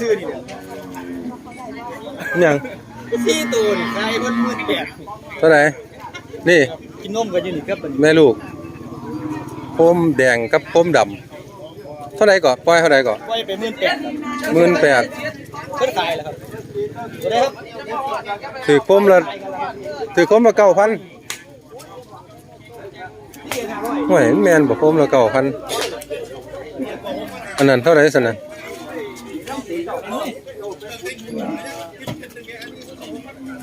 ซื้อๆนี่ยังสี่ตัวนี่ขายมันมืดแปดเท่าไหร่นี่กินนมกันอยู่นี่ครับมันแม่ลูกโคมแดงกับโคมดำเท่าไหร่ก่อนปล่อยเท่าไหร่ก่อนไว้ไปหมื่นแปดครับหมื่นแปดเพิ่นขายแล้วครับตัวไหนครับถือโคมละถือโคมละเก้าพัน ห่วยแมนบอกโคมละเก้าพันอันนั้นเท่าไหร่สินะ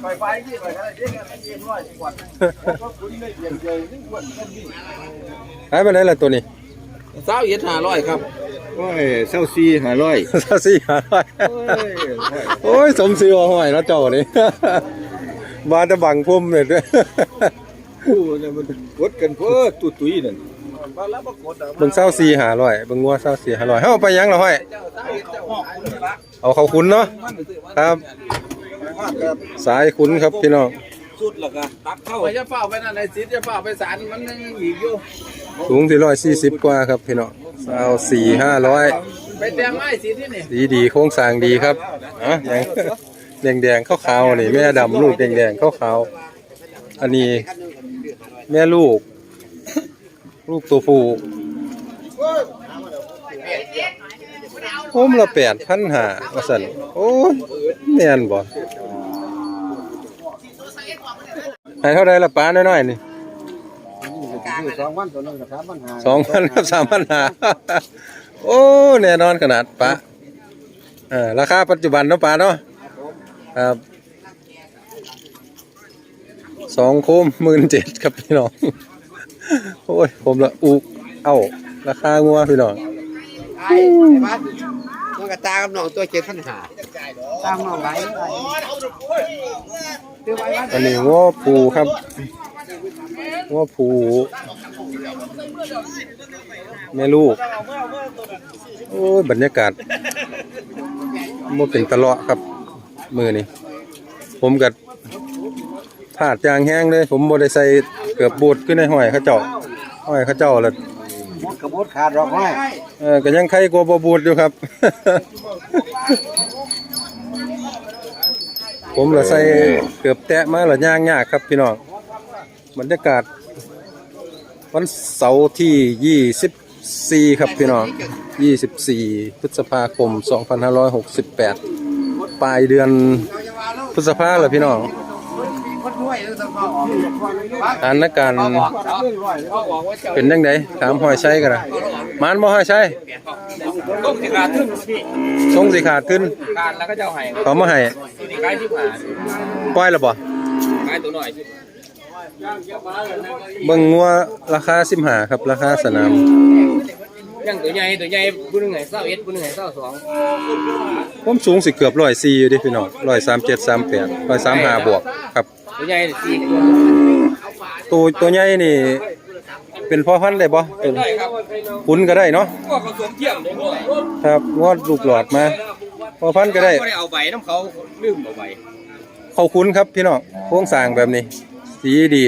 ไฟไฟที่ไปกันเรียกกันเรียนว่าจังหวัดก็คุณได้เรียนเจอนี่ควรกันนี่หายไปไหนล่ะตัวนี้เศร้าเย็ดห้าร้อยครับโอ้ยเศร้าซีห้าร้อยซาซี่หาร้อยโอ้ยสมศรีว่าห่วยแล้วเจ้านี่บาจะบังพุ่มเลยด้วย ผู้เนี่ยมันกดกันเพื่อตุ้ตุ้ยนั่นเบิ่งเศร้าสี่หาร้อยเบิ่งงัวเศร้าสี่หาร้อยเฮาเอาไปยังเหรอห้อยเอาเขาคุ้นเนาะครับ สายคุ้นครับพี่น้องสุดแล้วก็ตักเข้าไปจะเฝ้าไปนั่นไอ้สิจะเฝ้าไปศาลมันยังอีกอยู่สูงที่ร้อยสี่สิบกว่าครับพี่น้องเอาสี่ห้าร้อยไปแตงไม้สิที่นี่ดีดีโครงสร้างดีครับอะแดงแดงๆขาวๆนี่แม่ดำลูกแดงแดงๆขาวๆอันนี้ แม่ลูก ลูกตัวผู้โอ้มละแปดพันหาว่าสันโอ้ยแม่นบ่ให้เท่าไรละป้าน้อยๆนี่สองวันตัวนึงกับสามวันหาสองพันกับสามพันหาโอ้แน่นอนขนาดปะเออราคาปัจจุบันเนาะปะเนาะครับ สองโคมหมื่นเจ็ดครับพี่น้อง โอ้ย ผมละอุกเอ้า ราคางัวพี่น้องไอ้บ้านน้องกระตากับน้องตัวเจ็ดพันหาตามน้องไว้อันนี้งัวผูครับงัวผูแม่ลูก โอ้ย บรรยากาศมันเป็นตะเลาะครับ มือนี่ผมกัด ผาดยางแห้งเลย ผมบ่ได้ใส่เกือบบูดขึ้นในห้อยเขาเจ้าห้อยเขาเจ้าแล้วมดกับมดขาดรอกไม้เออก็ยังใครกลัวบ่บูดอยู่ครับ ผมละใส่เกือบแตะมาละย่างยากครับพี่น้องบรรยากาศ วันเสาร์ที่24ครับพี่น้อง24พฤษภาคม2568ปลายเดือนพฤษภาแล้วพี่น้อง สถานการณ์เป็นยังไงถามหอยใช้กันนะมานบ่หอยใช้ต้องสิขาดขึ้นทรงสิขาดขึ้นการแล้วก็จะเอาให้เขามาให้ตัวนี้ใกล้ที่ผ่านปล่อยแล้วบ่ใกล้ตัวหน่อยเบิ่งงัวราคา15ครับ ราคาสนามยังตัวใหญ่ตัวใหญ่ผู้หนึ่งไงเศร้าเอ็ดผู้หนึ่งไงเศร้าสองผมสูงสิเกือบ104อยู่ดิพี่น้อง137 38 135บวกครับ ตัวใหญ่สี่ตัวตัวตัวใหญ่นี่ เป็นพ่อพันธุ์ได้บ่ตัวนี้ได้ครับคุณก็ได้เนาะพวกเขาสวมเทียมเลยพวกครับงอดลูกหลอดมาพ่อพันธุ์ก็ได้ไม่ได้เอาใบน้ำเขาลืมเอาใบเขาคุ้นครับพี่น้องโครงสร้างแบบนี้ สีดี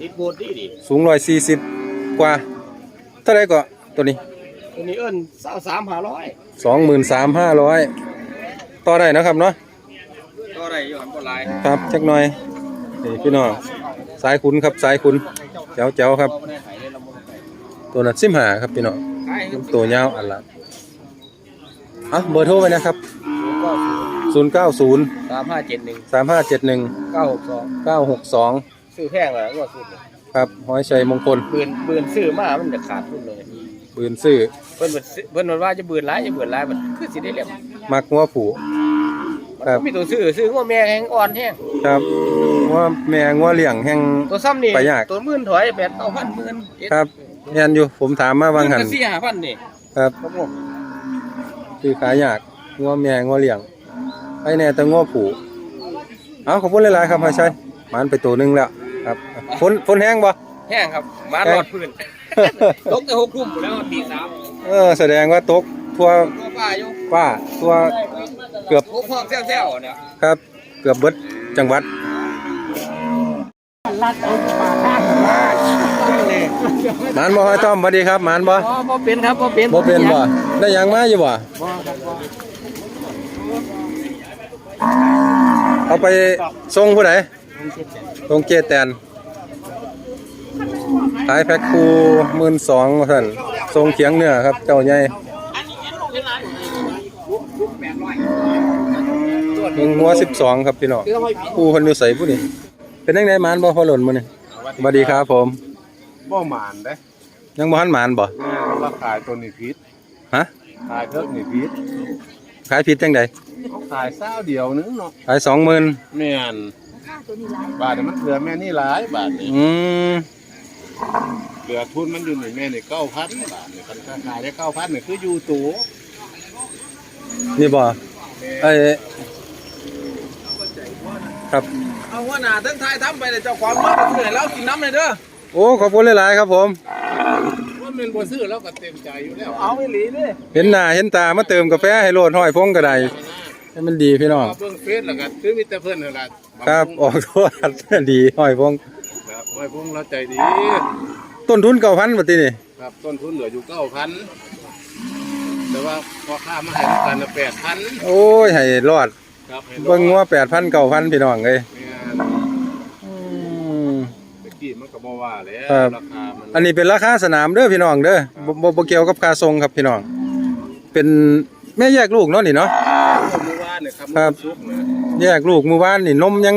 ติดโบดดีดิสูงร้อยสี่สิบกว่า เท่าไรก็ตัวนี้ตัวนี้เอิ้นเศร้าสามหาร้อยสองหมื่นสามห้าร้อยต่อได้นะครับเนาะ ก็ได้อยู่หันก็ลาย ครับจักหน่อย นี่พี่น้องสายคุณครับสายคุณเจ้าเจ้าครับเราไม่ได้ขายเลยเราไม่ได้ขายตัวนั้นสิมหาครับพี่น้องขายครับตัวยาวอันละอะเบอร์โทรไปนะครับศูนย์เก้าศูนย์สามห้าเจ็ดหนึ่งสามห้าเจ็ดหนึ่งเก้าหกสองเก้าหกสองซื้อแพงเลยว่าซื้อครับหอยชัยมงคลปืนปืนซื้อมามันจะขาดทุนเลยปืนซื้อเพิ่นว่าซื้อเพิ่นว่าจะปืนร้ายจะปืนร้ายมันคือสิได้เล่มมักงัวผูมัน ครับก็มีตัวซื้อซื้อว่าแม่แห้งอ่อนแห้งครับงัวแม่งัวเลี้ยงแห่งตัวซ้ำนี่ไปยากตัวหมื่นถอยแปดเอาพันหมื่นเจ็ดครับแม่นอยู่ผมถามมาบางหันก็สี่ห้าพันนี่ครับครับผมคือขายยากงัวแม่งัวเลี้ยงไอ้แน่แต่งัวผูเอาขอบคุณหลายๆครับพ่อชัยมันไปตัวหนึงแล้วครับฝนฝนแห้งบ่ แห้งครับบ้านแห้งรอดพื้นตกแต่หกทุ่มแล้วตีสามเออแสดงว่าตกทั่วตัวป้าอยู่ฟ้าทั่ว เกือบหกห้องแซวๆเนี่ยครับ เกือบเบิดจังหวัดลัดเอาปลาท่ามาหมานบ่ห้อยต้อมสวัสดีครับหมานบ่บ่บ่เป็นครับบ่เป็นบ่เป็นบ่ได้หยังมาอยู่บ่บ่ครับบ่เอาไปส่งผู้ใดส่งเจแตนขายแพ็คคู12,000ว่าซั่นส่งเขียงเนื้อครับ เจ้าใหญ่ หนึ่งหัว12ครับพี่น้องผู้เพิ่นอยู่ไสผู้นี่เป็นจังไดหมานบ่พอหล่นมื้อนี้สวัสดีครับผมบ่หมานเด้ยังบ่ทันหมานบ่แม่เราขายตัวนี้พิษฮะขายเทิกนี่พิษขายผิดจังไดเขาขายเศร้าเดียวนึงเนาะขาย20,000แม่นบาทนี่มันเหลือแม่นี่หลายบาทนี่อืมเหลือทุนมันอยู่นี่แม่นี่เก้าพันบาทนี่คันขายได้เก้าพันนี่คืออยู่ตัวนี่บ่ไอ้ ครับ เอาหัวหน้าทั้งไทยทำไปเลยเจ้าความรู้เหนื่อยแล้วกินน้ำเลยเด้อโอ้ขอบคุณหลายๆครับผม ว่าแม่นบ่ซื้อแล้วก็เต็มใจอยู่แล้วเอาไปหลีดิเห็นหน้าเห็นตามาเติมกาแฟให้โลดห้อยพงก็ได้ให้มันดีพี่น้องเอาเบิ่งเฟซแล้วก็คือมีแต่เพิ่นนั่นล่ะครับ ออกโทษดีห้อยพงครับไว้พวกเราใจดี ต้นทุนเก่าพันบาทนี่ครับต้นทุนเหลืออยู่เก้าพันแต่ว่าพอค่ามาให้กันแปดพันโอ้ยให้รอด ครับให้เบิ่งงัวแปดพันเก่าพันพี่น้องเลยแม่นอืม ตะกี้มันก็บ่ว่าแล้วครับราคามันอันนี้เป็นราคาสนามเด้อพี่น้องเด้อบ่บ่บ่เกี่ยวกับค่าทรงครับพี่น้อง เป็นแม่แยกลูกเนาะนี่เนาะ เมื่อวานเนี่ยครับครับซุกนะแยกลูกเมื่อวานนี่นมยัง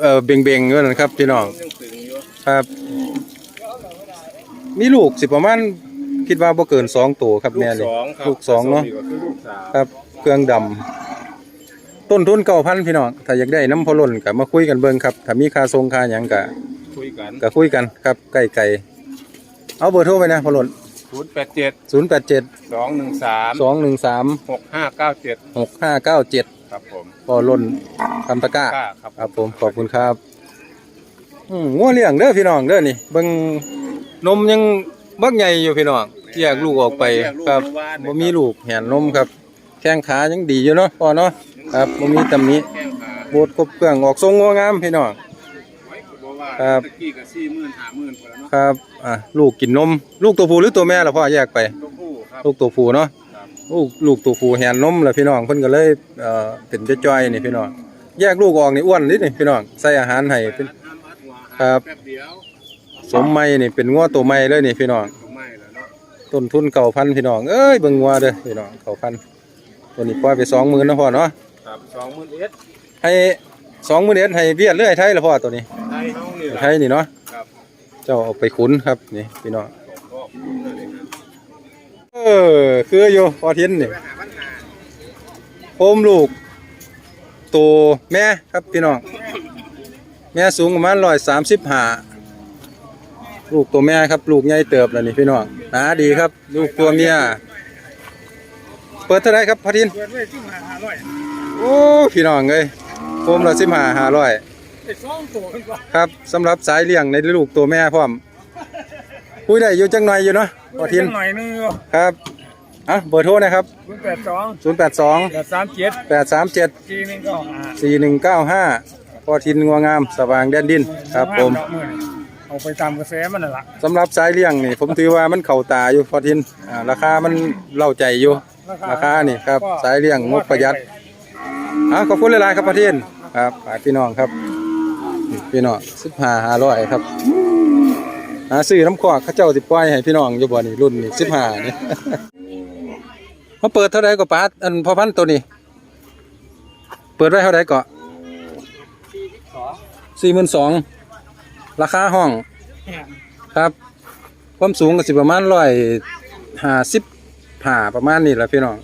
เอ่อเบ่งๆอยู่นั่นครับพี่น้องยังตึงอยู่ครับ มีลูกสิประมาณคิดว่าบ่เกินสองตัวครับลูแม่กนี่สองครับลูกสองเนาะ ก็คือลูกสาวครับเครื่องดำ ต้นทุนเก้าพันพี่น้องถ้าอยากได้น้ำพอล่นก็มาคุยกันเบิ่งครับถ้ามีค่าทรงค่าหยังก็คุยกันก็คุยกันครับใกล้ๆเอาเบอร์โทรไปนะพอล่นศูนย์แปดเจ็ด087สองหนึ่งสาม213หกห้าเก้าเจ็ด6597ครับผมพอล่นคำตะกร้ากล้าครับครับผมขอบคุณครับอืมงัวเลี้ยงเด้อพี่น้องเด้อนี่เบิ่งนมยังบักใหญ่อยู่พี่น้องแยกลูกออกไปครับบ่มีลูกแหนนมครับ แข้งขายังดีอยู่เนาะพ่อเนาะ ครับบ่มีตำหนิแข้งขาโบดกบเครื่องออกทรงงัวงามพี่น้องไว้ก็บ่ว่าครับตะกี้ก็สี่หมื่นห้าหมื่นพอแล้วเนาะครับอะลูกกินนม ลูกตัวผู้หรือตัวแม่ล่ะพ่อแยกไป ตัวผู้ครับ ลูกตัวผู้เนาะครับ ลูกลูกตัวผู้แหนนมแล้วพี่น้องเพิ่นก็เลยเอ่อเป็นจ้อยๆนี่พี่น้อง แยกลูกออกนี่อ้วนนิดนี่พี่น้องใส่อาหารให้เป็น ห้ามอัดหัวครับ แป๊บเดียวสมไม้นี่เป็นงัวตัวใหม่เลยนี่พี่น้อง ก็ไม่แล้วเนาะต้นทุนเก่าพันพี่น้องเอ้ยเบิ่งงัวเด้อพี่น้องเก่าพันตัวนี้ปล่อยไปสองหมื่นนาะพ่อเนาะ ครับสองหมื่นเอ็ดให้สองหมื่นเอ็ดให้เวียดเรื่อยไทยละพ่อตัวนี้ไทยเฮานี่ไทล่ะยนี่เนาะครับเจ้าเอาไปขุนครับนี่พี่น้องก็คุ้มเลยครับเออคืออยู่พอเทียนนี่โคมลูกตัวแม่ครับพี่น้องแม่สูงประมาณร้อยสามสิบห้าลูกตัวแม่ครับลูกใหญ่เติบแล้วนี่พี่น้องหนาดีครับ ลูกตัวเมียเปิดเท่าไหรครับพอเทียนเปิดไว้ที่มาหาร้อย โอ้พี่น้องเอ้ยโคมละสิบห้าห้าร้อยไอ้สองตัวกันก่อนครับสำหรับสายเลี้ยงในลูกตัวแม่พร้อมคุยได้อยู่จังหน่อยอยู่เนาะพอเทียนหน่อยนึงครับอะเบอร์โทรนะครับศูนย์แปดสอง0 8 2แปดสามเจ็ด8 3 7สี่หนึ่งเก้าห้า4 1 9 5พอทินงัวงามสว่างแดนดินครับผมเอาไปตามกระแสมันน่ะล่ะสำหรับสายเลี้ยงนี่ ผมถือว่ามันเข้าตาอยู่พอทินอ่าราคามันเล่าใจอยู่ ราคานี่ครับ สายเลี้ยงงบประหยัด อะขอบคุณหลายๆครับพอทินครับฝากพี่น้องครับ พี่น้องสิบห้าห้าร้อยครับหาซื้อน้ำขวากเขาเจ้าสิปล่อยให้พี่น้องอยู่บ่นี่รุ่นนี่สิบห้านี่มาเปิดเท่าไรก็ปาดอันพอพันตัวนี้ เปิดไว้เท่าไรก็สี่หมื่นสองราคาห้องครับความสูงก็สิประมาณร้อยห้าสิบห้าประมาณนี้แหละพี่น้อง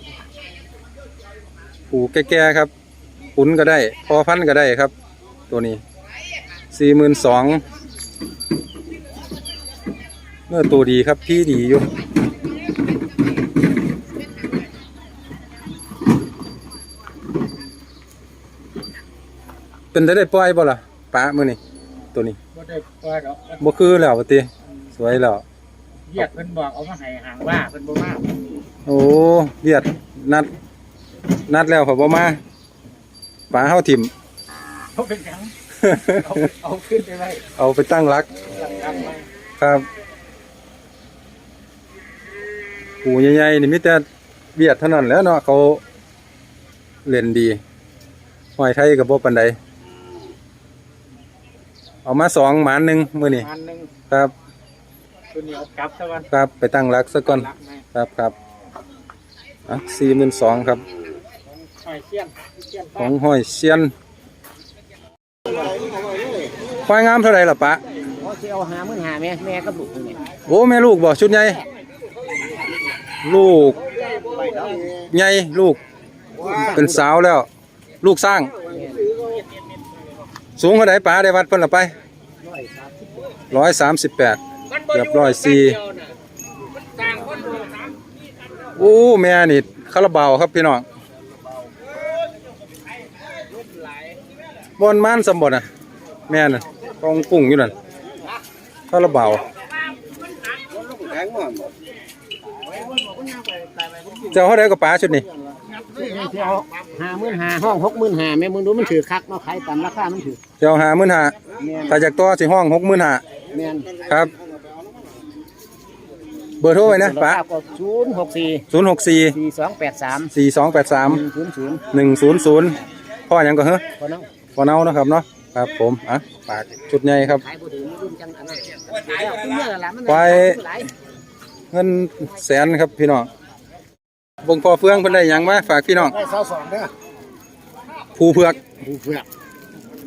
ผูแก่ๆครับ ขุนก็ได้ พอพันธุ์ก็ได้ครับ ตัวนี้สี่หมื่นสองเมื่อตัวดีครับพี่ดีอยู่เป็นได้ได้ปล่อยบ่ล่ะป้ามื้อนี้ตัวนี้บ่ได้ปล่อยดอกบ่คือแล้วว่าติสวยแล้วเรียกเพิ่นบอกเอามาให้ห่างว่าเพิ่นบ่มาโอ้เวียดนัด นัดแล้วเขาบ่มา ป้าเฮาถิ่มเขาเป็นหยังเอาเอาขึ้นไปไว้เอาไปตั้งรักหลังกลางไว้ครับหูใหญ่ๆนี่มีแต่เบียดเท่านั้นแหล้วเนาะเขาเล่นดีหอยไทยกับบ่ปันใดเอามาสองหมานหนึ่งมื้อนี้อันหนึ่งครับตัวนี้เอากลับซะก่อนครับไปตั้งรักซะก่อน รักไหม ครับครับอะสี่หมื่นสองครับ หอยเชี่ยนเชี่ยนของห้อยเซียนควายงามเท่าไหร่ล่ะปะเขาจะเอาหามื่นหาแม่แม่กับลูกนี่โอ้แม่ลูกบ่ชุดใหญ่ลูกใหญ่ลูกเป็นสาวแล้ว ลูกสร้าง สูงเท่าไหร่ป๋าได้วัดเพิ่นละไปร้อยสามสิบแปดเกือบร้อยสี่โอ้แม่นี่คาราบาวครับพี่น้อง บอนม่านสมบัติอะ แม่น่ะกองกุ้งอยู่นั่นคาราบาวเจ้าเท่าไรก็ป๋าชุดนี้ที่เอาหามื่นหาห้องหกมื่นหาแม่มึงดูมันถือคักเนาะขายตามราคามันถือเจ้าหามื่นหาแม่นถ้าจากตัวสิห้องหกมื่นหาแม่นครับ เบอร์โทรไว้นะป๋าก็ศูนย์หกสี่ศูนย์หกสี่สี่สองแปดสามสี่สองแปดสามศูนย์ศูนย์หนึ่งศูนย์ศูนย์ พ่อหยังก็เฮ้อพอน้องพ่อเนานะครับเนาะครับผมอะปากชุดใหญ่ครับ ขายผู้ถือมันรุ่นจังอันนั้นขายเอาขึ้นเมื่อละมันไปหลายเงินแสนครับพี่น้องบงพอเฟืองเพิ่นได้หยังมาฝากพี่น้องได้สาวสองเด้อผูเผือก ผู้เผือก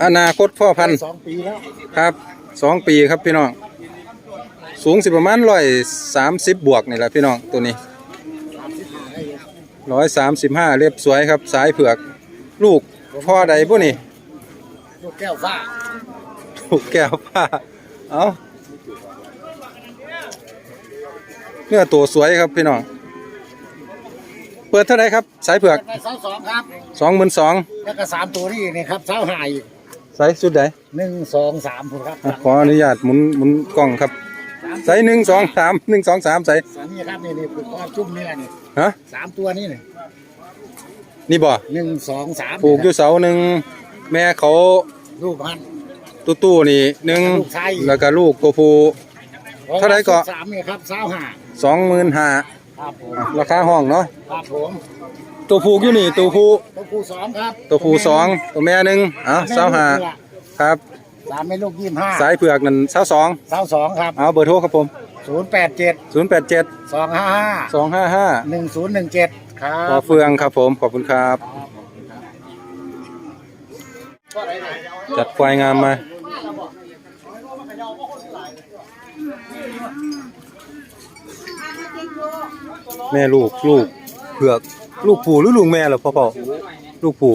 อนาคตพ่อพันธุ์สองปีแล้วครับสองปีครับพี่น้อง สูงสิประมาณร้อยสามสิบบวกนี่แหละพี่น้องตัวนี้ร้อยสามสิบห้าเรียบสวยครับ สายเผือก ลูก พ่อใดพวกนี่ลูกแก้วฟ้าลูกแก้วผ้า เอาเนื้อตัวสวยครับพี่น้อง เปิดเท่าไหรครับ สายเผือกได้สาวสองครับสองหมื่นสองแล้วก็สามตัวนี่นี่ครับสาวหายอีกสายสุดใดหนึ่งสองสามผมครับอะขออนุญาตหมุนหมุนกล้องครับสายหนึ่งสองสามหนึ่งสองสามสายสามนี่ครับนี่นี่ผูกคอจุ่มนี่แหละนี่ฮะสามตัวนี่นี่ นี่บ่หนึ่งสองสามปลูกอยู่เสาหนึ่งแม่เขาลูกพันธุ์ตู้ตู้นี่หนึ่งลูกชายแล้วก็ลูกตัวผู้เท่าไหร่ก็สามนี่ครับสาวหาสองหมื่นห้าครับผมราคาห้องเนาะครับผมตัวผู้อยู่นี่ตัวผู้ตัวผู้สองครับตัวผู้สองตัวแม่หนึ่งเอ้าสาวห้าครับสามแม่ลูกยี่สิบห้าสายเผือกนั่นสาวสองสาวสองครับเอาเบอร์โทรครับผมศูนย์แปดเจ็ดศูนย์แปดเจ็ดสองห้าห้าสองห้าห้าหนึ่งศูนย์หนึ่งเจ็ด ครัพอบเฟืองครับผมขอบคุณครับ จัดควายงามมาแม่ลูกลูกเผือกลูกผูหรือลูกแม่เหรอพ่อพ่อลูกผู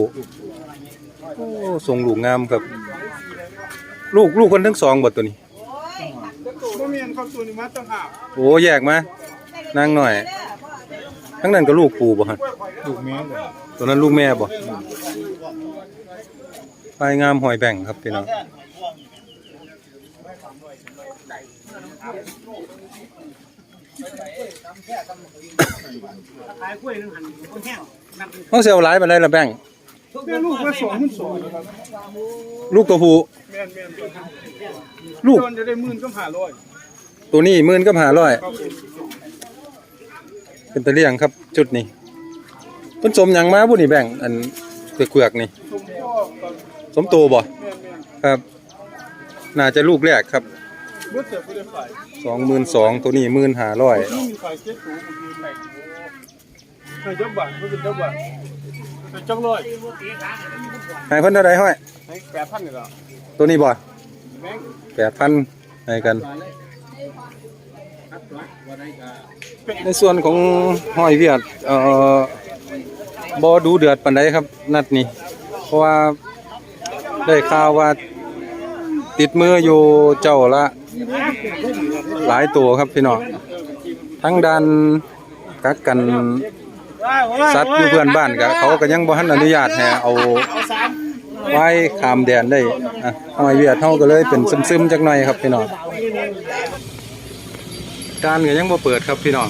โอ้ทรงลูกงามครับ ลูกลูกคนทั้งสองบทตัวนี้บ่มีอันครับตัวนี้มาตั้งหากโอ้แยกมานั่งหน่อย ทั้งนั้นก็ลูกผูบ่ฮะลูกแม่เลยตัวนั้นลูกแม่บ่ปลายงามหอยแบ่งครับพี่น้องเขาเสียวหลายไปเลยละแบ่งแม่ลูกมาสองหมื่นสองครับลูกตัวผู้แม่นแม่นตัวลูกโดนจะได้หมื่นก็ผ่าร้อยตัวนี้หมื่นก็หาร้อยครับผม เป็นตะเลียงครับ จุดนี้เพิ่นสมหยังมาบุนี่แบ่งอันเกลือกๆนี่ สมพ่อกับสมโตบ่แม่นแม่นครับ น่าจะลูกแรกครับเมื่อเสร็จก็ได้ขายสองหมื่นสองตัวนี้หมื่นห้าร้อยนี่มีขายเจ็ดตัวมันมีแปดใส่เจ้าบัตรเพื่อเป็นเจ้าบัตรใส่จังร้อยให้เพิ่นเท่าไรห้อยให้แปดพันนี่ละตัวนี้บ่แม่งแปดพันให้กัน ในส่วนของห้อยเวียดเอ่อบอดูเดือดปันใดครับ นัดนี้ เพราะว่าได้ข่าวว่าติดมืออยู่เจ้าละ หลายตัวครับพี่น้องทั้งด้านกักกันสัตว์อยู่เพื่อนบ้านก็เขาก็ยังบ่ทันอนุญาตให้เอาไว้ขามแดนได้อะห้อยเวียดเฮาก็เลยเป็นซึมๆจักหน่อยครับพี่น้อง การก็ยังบ่เปิดครับพี่น้อง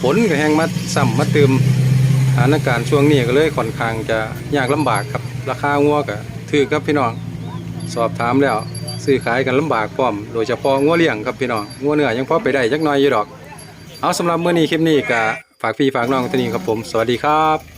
ฝนก็แห้งมาซ้ำมาเติมสถานการณ์ช่วงนี้ก็เลยค่อนข้างจะยากลำบากครับ ราคางัวก็ถือครับพี่น้องสอบถามแล้วซื้อขายกันลำบากพร้อม โดยเฉพาะงัวเลี้ยงครับพี่น้องงัวเนื้อยังพอไปได้จักน้อยอยู่ดอก เอาสำหรับมื้อนี้คลิปนี้ก็ฝากพี่ฝากน้องท่านี้ครับผม สวัสดีครับ